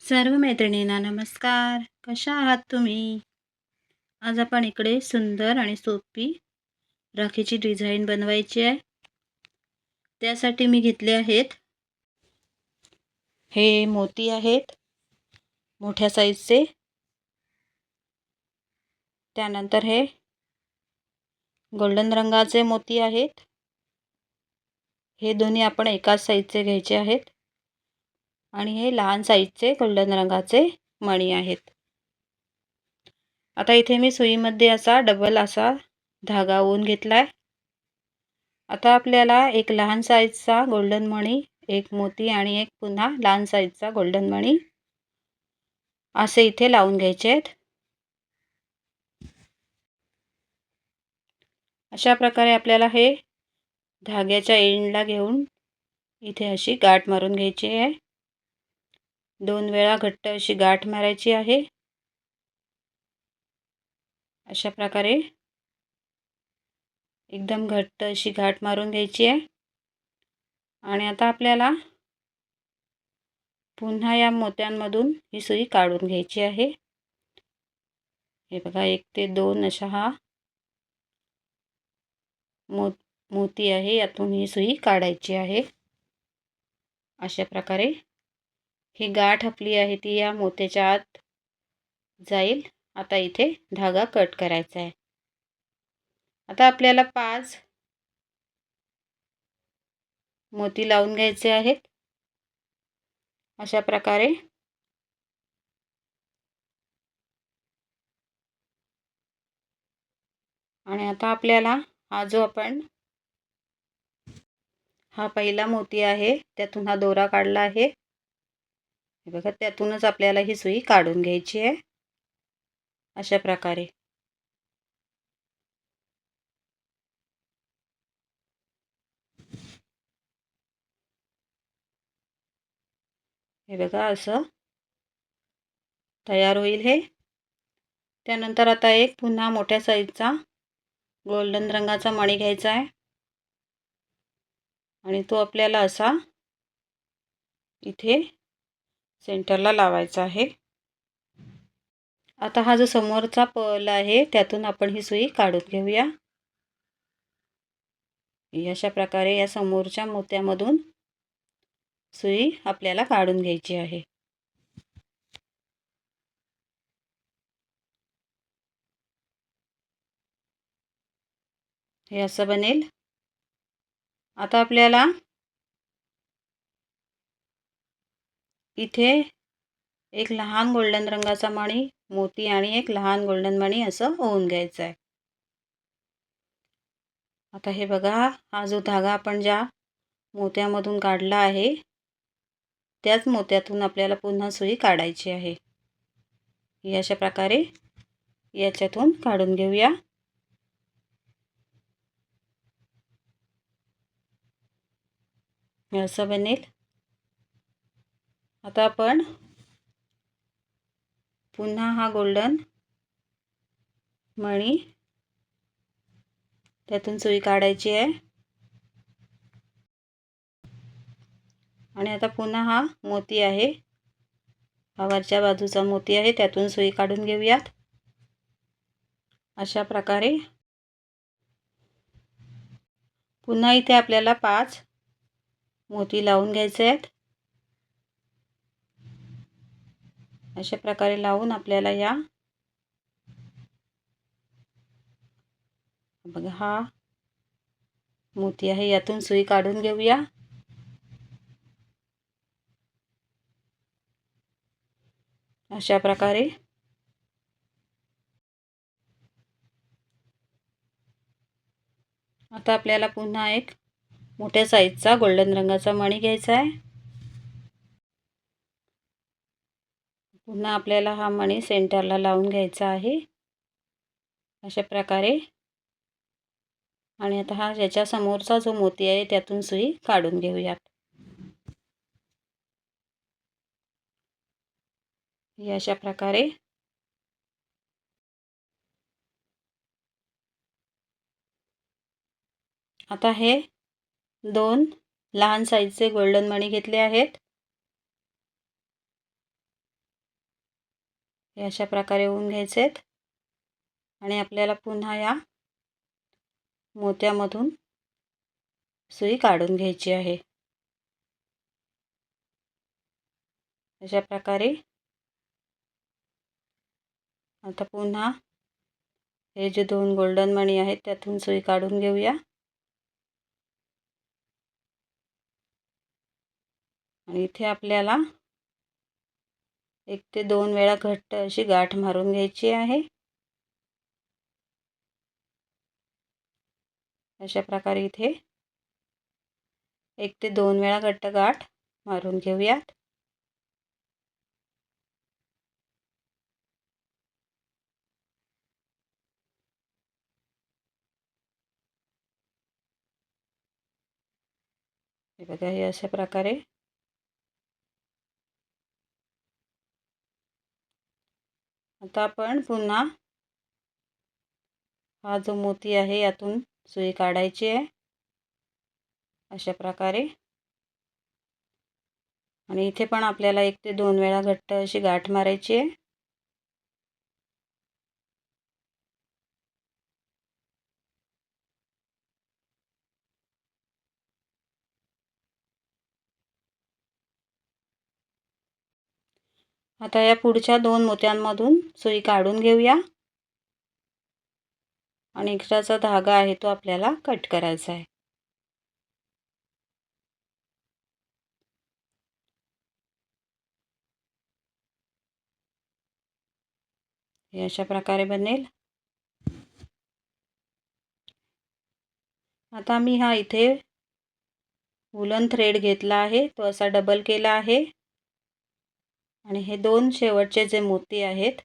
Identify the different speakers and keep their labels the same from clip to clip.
Speaker 1: सर्व मैत्रिणींना नमस्कार. कशा आहात तुम्ही? आज आपण इकडे सुंदर आणि सोपी राखीची डिझाईन बनवायची आहे. त्यासाठी मी घेतले आहेत. हे मोती आहेत मोठ्या साईजचे त्यानंतर हे गोल्डन रंगाचे मोती आहेत. हे दोन्ही आपण एकाच साईजचे घ्यायचे आहेत. आणि हे लहान साईजचे गोल्डन रंगाचे मणी आहेत. आता इथे मी सुईमध्ये असा डबल असा धागा ओवून घेतला आहे आता आपल्याला एक लहान साईजचा गोल्डन मणी एक मोती आणि एक पुन्हा लहान साईजचा गोल्डन मणी असे इथे लावून घ्यायचे आहेत. अशा प्रकारे आपल्याला हे धाग्याच्या एंडला घेऊन इथे अशी गाठ मारून घ्यायची आहे. दोन वेळा घट्ट अशी गाठ मारायची आहे. अशा प्रकारे एकदम घट्ट अशी गाठ मारून घ्यायची आहे. आणि आता आपल्याला पुन्हा या मोत्यांमधून ही सुई काढून घ्यायची आहे. हे बघा एक ते दोन अशा हा मो मोती आहे यातून ही सुई काढायची आहे. अशा प्रकारे ही गाठ आपली आहे ती या मोत्याच्या आत जाईल. आता इथे धागा कट करायचा आहे. आता आपल्याला पाच मोती लावून घ्यायचे आहेत. अशा प्रकारे आणि आता आपल्याला हा जो आपण हा पहिला मोती आहे त्यातून हा दोरा काढला आहे. बघा त्यातूनच आपल्याला ही सुई काढून घ्यायची आहे. अशा प्रकारे. हे बघा असं तयार होईल हे. त्यानंतर आता एक पुन्हा मोठ्या साईजचा गोल्डन रंगाचा मणी घ्यायचा आहे. आणि तो आपल्याला असा इथे सेंटरला लावायचा आहे. आता हा जो समोरचा पल आहे त्यातून आपण ही सुई काढून घेऊया. अशा प्रकारे या समोरच्या मोत्यामधून सुई आपल्याला काढून घ्यायची आहे. हे असं बनेल. आता आपल्याला इथे एक लहान गोल्डन रंगाचा मणी मोती आणि एक लहान गोल्डन मणी असं होऊन घ्यायचं आहे आता हे बघा हा जो धागा आपण ज्या मोत्यामधून काढला आहे त्याच मोत्यातून आपल्याला पुन्हा सुई काढायची आहे. ही अशा प्रकारे याच्यातून काढून घेऊया. असं बनेल. आता आपण पुन्हा हा गोल्डन मणी त्यातून सुई काढायची आहे. आणि आता पुन्हा हा मोती आहे. हा वरच्या बाजूचा मोती आहे त्यातून सुई काढून घेऊयात. अशा प्रकारे. पुन्हा इथे आपल्याला पाच मोती लावून घ्यायचे आहेत. अशा प्रकारे लावून आपल्याला या. बघा हा मोती आहे यातून सुई काढून घेऊया. अशा प्रकारे. आता आपल्याला पुन्हा एक मोठ्या साईजचा गोल्डन रंगाचा मणी घ्यायचा आहे. पुन्हा आपल्याला हा मणी सेंटरला लावून घ्यायचा आहे. अशा प्रकारे. आणि आता हा याच्या समोरचा जो मोती आहे त्यातून सुई काढून घेऊयात. ही अशा प्रकारे. आता हे दोन लहान साईजचे गोल्डन मणी घेतले आहेत. हे अशा प्रकारे होऊन घ्यायचे आहेत आणि आपल्याला पुन्हा या मोत्यामधून सुई काढून घ्यायची आहे. अशा प्रकारे आता पुन्हा हे जे दोन गोल्डन मणी आहेत त्यातून सुई काढून घेऊया. आणि इथे आपल्याला एक ते दोन वेळा घट्ट अशी गाठ मारून घ्यायची आहे. अशा प्रकारे इथे एक ते दोन वेळा घट्ट गाठ मारून घेऊयात. हे बघा हे अशा प्रकारे आता आपण पुन्हा हा जो मोती आहे यातून सुई काढायची आहे. अशा प्रकारे. आणि इथे पण आपल्याला एक ते दोन वेळा घट्ट अशी गाठ मारायची आहे. आता या पुढच्या दोन मोत्यांमधून सुई काढून घेऊया. आणि एक्स्ट्राचा धागा आहे तो आपल्याला कट करायचा आहे. हे अशा प्रकारे बनेल. आता मी हा इथे वुलन थ्रेड घेतला आहे. तो असा डबल केला आहे. आणि हे दोन शेवटचे जे मोती आहेत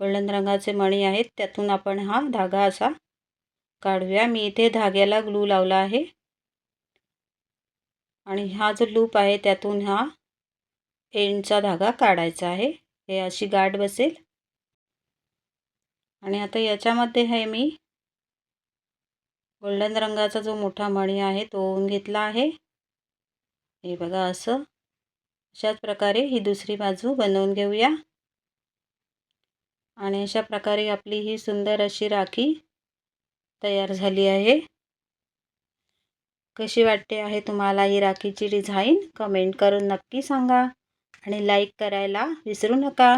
Speaker 1: गोल्डन रंगाचे मणी आहेत त्यातून आपण हा धागा असा काढूया. मी इथे धाग्याला ग्लू लावला आहे. आणि हा जो लूप आहे त्यातून हा एंडचा धागा काढायचा आहे. हे अशी गाठ बसेल. आणि आता याच्यामध्ये हे मी गोल्डन रंगाचा जो मोठा मणी आहे तो घेतला आहे. हे बघा असं. अशाच प्रकारे ही दुसरी बाजू बनवून घेऊया. आणि अशा प्रकारे आपली ही सुंदर अशी राखी तयार झाली आहे. कशी वाटते आहे तुम्हाला ही राखीची डिझाईन? कमेंट करून नक्की सांगा आणि लाईक करायला विसरू नका.